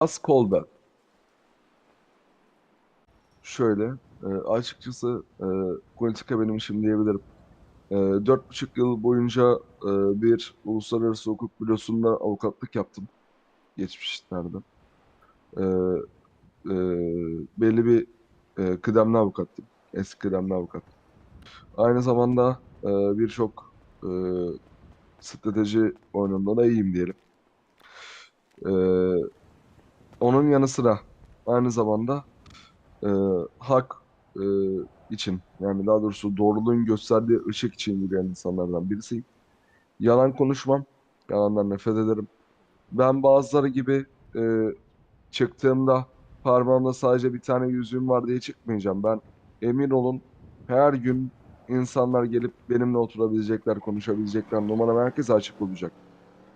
Az Kolben. Şöyle, e, açıkçası e, politika benim işim diyebilirim. E, Dört buçuk yıl boyunca e, bir uluslararası hukuk bürosunda avukatlık yaptım geçmişlerde. E, e, belli bir e, kıdemli avukattım, eski kıdemli avukat. Aynı zamanda e, birçok e, strateji oyununda da iyiyim diyelim. E, onun yanı sıra aynı zamanda e, hak e, için yani daha doğrusu doğruluğun gösterdiği ışık için yürüyen insanlardan birisiyim. Yalan konuşmam, yalandan nefret ederim. Ben bazıları gibi e, çıktığımda parmağımda sadece bir tane yüzüğüm var diye çıkmayacağım. Ben emin olun her gün insanlar gelip benimle oturabilecekler, konuşabilecekler. Numaram herkese açık olacak.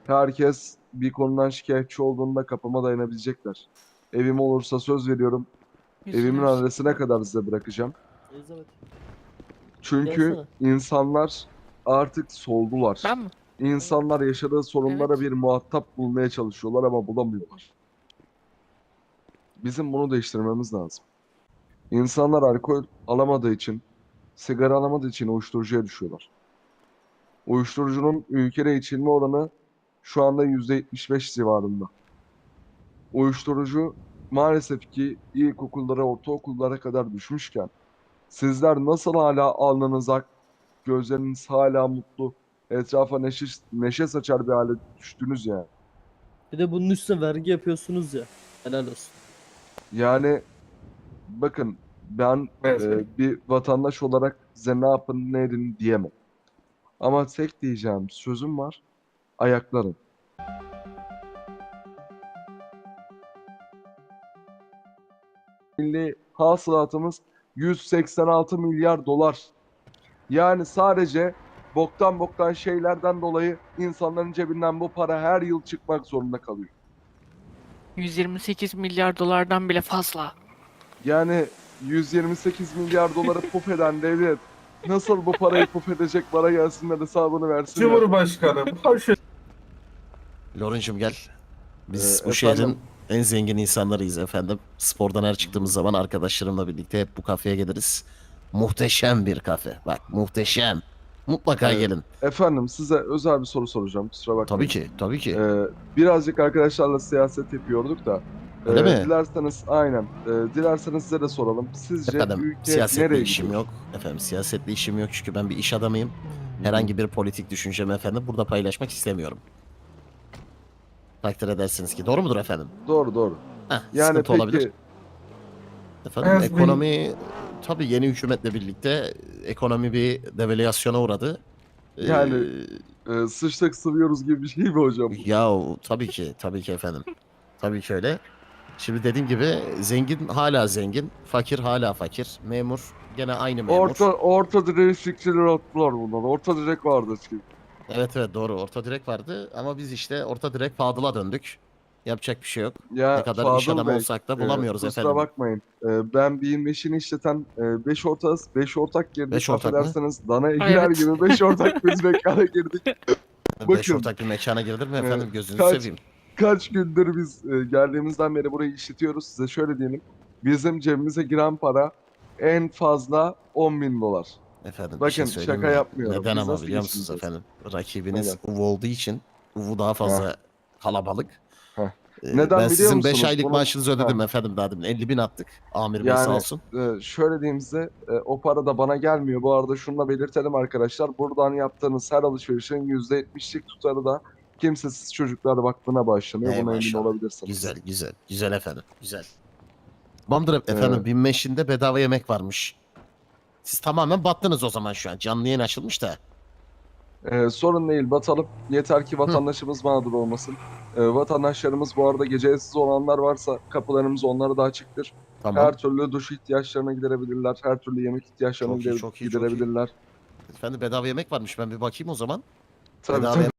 Herkes bir konudan şikayetçi olduğunda kapıma dayanabilecekler. Evim olursa söz veriyorum. Evimin adresine kadar size bırakacağım. Elizabeth. Çünkü Gelsene. insanlar artık soldular. Ben mi? İnsanlar yaşadığı sorunlara Evet. bir muhatap bulmaya çalışıyorlar ama bulamıyorlar. Bizim bunu değiştirmemiz lazım. İnsanlar alkol alamadığı için, sigara alamadığı için uyuşturucuya düşüyorlar. Uyuşturucunun ülkede içilme oranı şu anda %75 civarında. Uyuşturucu maalesef ki ilkokullara, ortaokullara kadar düşmüşken sizler nasıl hala alnınız ak, gözleriniz hala mutlu, etrafa neşe, neşe saçar bir hale düştünüz yani. Bir de bunun üstüne vergi yapıyorsunuz ya. Helal olsun. Yani bakın ben Evet. e, bir vatandaş olarak size ne yapın ne edin diyemem. Ama tek diyeceğim sözüm var. Ayaklarım. Milli hasılatımız 186 milyar dolar. Yani sadece boktan boktan şeylerden dolayı insanların cebinden bu para her yıl çıkmak zorunda kalıyor. 128 milyar dolardan bile fazla. Yani 128 milyar doları puf eden devlet nasıl bu parayı puf edecek bana gelsinler hesabını versin ya. Cumhurbaşkanı boş Lorencum gel. Biz Ee, bu şehrin efendim? en zengin insanlarıyız efendim. Spordan her çıktığımız zaman arkadaşlarımla birlikte hep bu kafeye geliriz. Muhteşem bir kafe. Bak muhteşem. Mutlaka Evet. gelin. Efendim size özel bir soru soracağım kusura bakmayın. Tabii ki, tabii ki. Ee, birazcık arkadaşlarla siyaset yapıyorduk da. Öyle ee, mi? Dilerseniz aynen. Ee, dilerseniz size de soralım. Sizce efendim ülke siyasetle nereye işim gidiyor? yok. Efendim siyasetle işim yok çünkü ben bir iş adamıyım. Herhangi bir politik düşüncemi efendim burada paylaşmak istemiyorum. Takdir edersiniz ki. Doğru mudur efendim? Doğru doğru. Heh, Yani sıkıntı peki olabilir. Efendim Evet, benim- ekonomi tabii yeni hükümetle birlikte ekonomi bir devalüasyona uğradı. Ee, Yani- e, sıçtık sıvıyoruz gibi bir şey mi hocam? ya tabii ki tabii ki efendim. Tabii ki öyle. Şimdi dediğim gibi zengin hala zengin, fakir hala fakir, memur gene aynı memur. Orta orta direği siktiler attılar bunlar. Orta direk vardı çünkü. Evet evet doğru orta direk vardı ama biz işte orta direk Fadıl'a döndük. Yapacak bir şey yok. Ya ne kadar iş Fadıl adamı Bey, olsak da Ee, bulamıyoruz kusura efendim. bakmayın. Ee, ben bir işini işleten 5 ortağız. 5 ortak girdik. Beş ortak mı? Affedersiniz danaya Ay, girer evet. gibi 5 ortak biz mekana girdik. Beş bakın. ortak bir mekana girdir mi efendim Ee, gözünüzü kaç- seveyim. Kaç gündür biz e, geldiğimizden beri burayı işletiyoruz. Size şöyle diyelim. Bizim cebimize giren para en fazla 10 bin dolar. Efendim bir Bakın, şey söyleyeyim şaka mi? yapmıyorum. Neden Biz ama nasıl biliyor musunuz geçineceğiz? efendim? Rakibiniz Uvu olduğu için Uvu daha fazla kalabalık. Heh. Ee, Neden ben biliyor sizin 5 musunuz? aylık Bunu- maaşınızı ödedim efendim daha demin. 50 bin attık. Amir Bey sağ Yani- olsun. Ee, şöyle diyeyim size, e, o para da bana gelmiyor. Bu arada şunu da belirtelim arkadaşlar. Buradan yaptığınız her alışverişin %70'lik tutarı da kimsesiz çocuklar vakfına bağışlanıyor. Ey Buna emin maşallah. olabilirsiniz. Güzel güzel. Güzel efendim. Güzel. Tamamdır efendim. Evet. Bin Meşin'de bedava yemek varmış. Siz tamamen battınız o zaman şu an. Canlı yayın açılmış da. Ee, sorun değil batalım. Yeter ki vatandaşımız mağdur olmasın. Ee, vatandaşlarımız bu arada gece evsiz olanlar varsa kapılarımız onlara da açıktır. Tamam. Her türlü duş ihtiyaçlarını giderebilirler. Her türlü yemek ihtiyaçlarını Çok iyi, gidere- çok iyi, çok iyi. giderebilirler. Efendim bedava yemek varmış. Ben bir bakayım o zaman. Tabii bedava tabii.